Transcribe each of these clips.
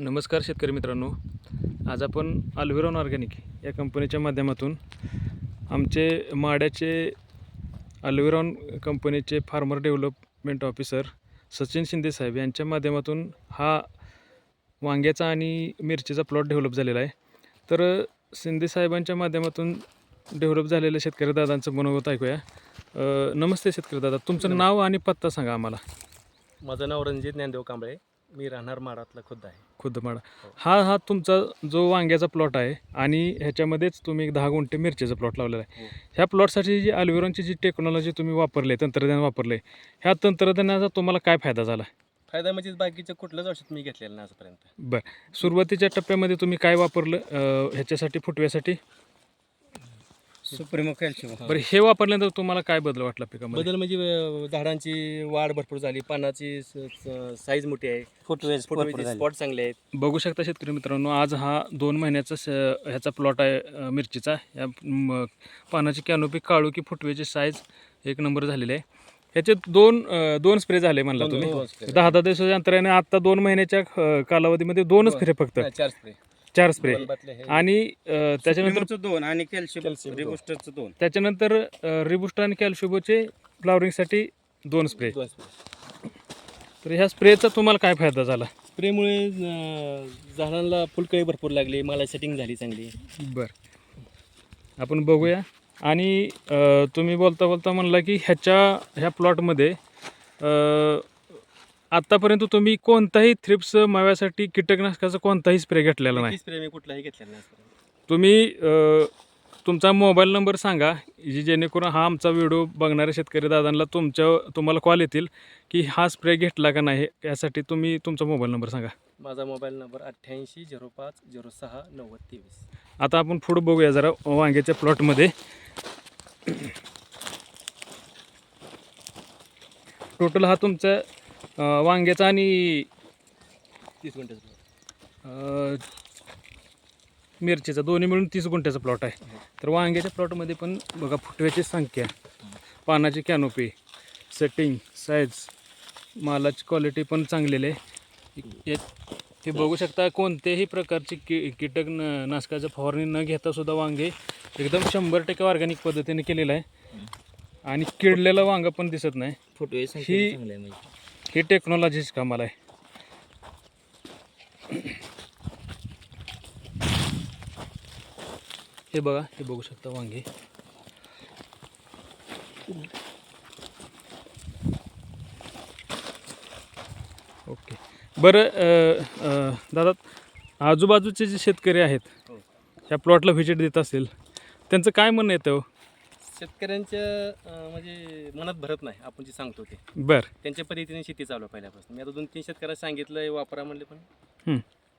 नमस्कार शेतकरी मित्रांनो. आज आपण अल्विरॉन ऑर्गॅनिक या कंपनीच्या माध्यमातून आमचे माड्याचे अल्विरॉन कंपनीचे farmer development officer Sachin Shinde साहेब यांच्या माध्यमातून हा वांग्याचा आणि मिरचीचा प्लॉट डेव्हलप झालेला आहे. तर शिंदे साहेबांच्या माध्यमातून डेव्हलप झालेल्या शेतकरी दादांचं मनोगत ऐकूया. नमस्ते शेतकरी दादा. तुमचं नाव आणि पत्ता सांगा आम्हाला. माझं नाव रणजित ज्ञानदेव कांबळे. मी राहणार माडातला खुद्द आहे. खुद्द माडा. हा. हा तुमचा जो वांग्याचा प्लॉट आहे आणि ह्याच्यामध्येच तुम्ही एक दहा गुंठे मिरचीचा प्लॉट लावलेला आहे. हो. ह्या प्लॉटसाठी जी अल्विरॉनची जी टेक्नॉलॉजी तुम्ही वापरले तंत्रज्ञान वापरले ह्या तंत्रज्ञानाचा तुम्हाला काय फायदा झाला? फायदा म्हणजे बाकीचं कुठलंच औषध मी घेतलेलं नाही आजपर्यंत. बरं. सुरुवातीच्या टप्प्यामध्ये तुम्ही काय वापरलं अं, ह्याच्यासाठी फुटव्यासाठी? Supremo calcium. बरं हे वापरल्यानंतर तुम्हाला काय बदल वाटला पिकामध्ये? बदल म्हणजे अं, झाडांची वाढ भरपूर झाली पानाची साईज मोठी आहे. फुटवेज. स्पॉट चांगले आहेत. बघू शकता शेतकरी मित्रांनो आज हा दोन महिन्याचा स ह्याचा प्लॉट आहे अ, मिरचीचा. या म, पानाची कॅनोपी काळू की फुटवेची साईज एक नंबर झालेली आहे. ह्याचे दोन अ, दोन स्प्रे झाले म्हणला तुम्ही. दहा दहा दिवसाच्या अंतराने आता दोन महिन्याच्या अ, कालावधीमध्ये दोनच दोन. स्प्रे फक्त. हा, चार स्प्रे चार स्प्रे दोन बाटल्या हे. आणि अ, त्याच्यानंतर दोन आणि कॅल्शियम. रिबुस्टरचं दोन. त्याच्यानंतर रिबुस्टर आणि कॅल्शियोबोचे फ्लावरिंगसाठी दोन स्प्रे दोन स्प्रे तर ह्या स्प्रेचा तुम्हाला काय फायदा झाला? स्प्रेमुळे अं, झाडांना फुलकळी भरपूर लागली मला सेटिंग झाली चांगली. बरं. आपण बघूया. आणि अ, तुम्ही बोलता बोलता म्हणला की ह्याच्या ह्या प्लॉटमध्ये अ, आत्तापर्यंत तुम्ही कोणताही थ्रिप्स माव्यासाठी कीटकनाशकाचा कोणताही स्प्रे घेतलेला नाही. स्प्रे मी कुठलाही घेतलेला नाही. तुम्ही अ, तुमचा मोबाईल नंबर सांगा जी जेणेकरून हा आमचा व्हिडिओ बघणाऱ्या शेतकरी दादांना तुमच्या तुम्हाला कॉल येतील की हा स्प्रे घेतला का नाही यासाठी तुम्ही तुमचा मोबाईल नंबर सांगा. माझा मोबाईल नंबर अठ्ठ्याऐंशी झिरो पाच झिरो सहा नव्वद तेवीस. आता आपण पुढं बघूया जरा वांग्याच्या प्लॉटमध्ये टोटल हा तुमचा वांग्याचा आणि तीस अं, मिरचीचा दोन्ही मिळून तीस गुंठ्याचा प्लॉट आहे. तर वांग्याच्या प्लॉटमध्ये पण बघा फुटव्याची संख्या पानाची कॅनोपी सेटिंग साईज मालाची क्वालिटी पण चांगलेली आहे. हे- हे बघू शकता कोणत्याही प्रकारची की कीटक न नाशकाचं फवारणी न घेता सुद्धा वांगे एकदम शंभर टक्के ऑर्गॅनिक पद्धतीने केलेलं आहे. आणि किडलेलं वांगं पण दिसत नाही. फुटवेज ही- ही टेक्नॉलॉजीच कामाला आहे हे बघा हे बघू शकता वांगे ओके बरं दादा आजूबाजूचे जे शेतकरी आहेत हो. ह्या प्लॉटला व्हिजिट देत असतील त्यांचं काय म्हणणं येतं? शेतकऱ्यांच्या अं, म्हणजे मनात भरत नाही आपण जे सांगतो ते. बरं. त्यांच्या पद्धतीने शेती चालू आहे पहिल्यापासून. मी आता दोन तीन शेतकऱ्यांना सांगितलं वापरा म्हणले पण.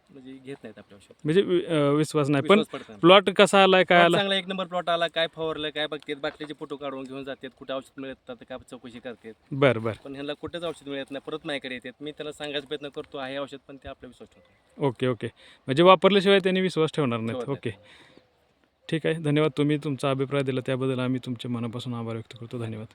म्हणजे घेत नाहीत आपल्या औषध. म्हणजे वि- अ, विश्वास नाही. पण विश्वास पडत नाही. प्लॉट कसा आलाय काय आला? चांगला एक नंबर प्लॉट आला काय फवारलं काय बघतात बाटलीचे फोटो काढून घेऊन जातात कुठे औषध मिळतात काय चौकशी करतात. बरं बरं. पण ह्यांना कुठेच औषध मिळत नाही परत माझ्याकडे येतात. मी त्याला सांगायचा प्रयत्न करतो आहे औषध पण ते आपला विश्वास ठेवतो ओके ओके. म्हणजे वापरल्याशिवाय त्यांनी विश्वास ठेवणार नाहीत. ठेवत ओके. ठीक आहे. धन्यवाद. तुम्ही तुमचा अभिप्राय दिला त्याबद्दल आम्ही तुमचे मनापासून आभार व्यक्त करतो. धन्यवाद.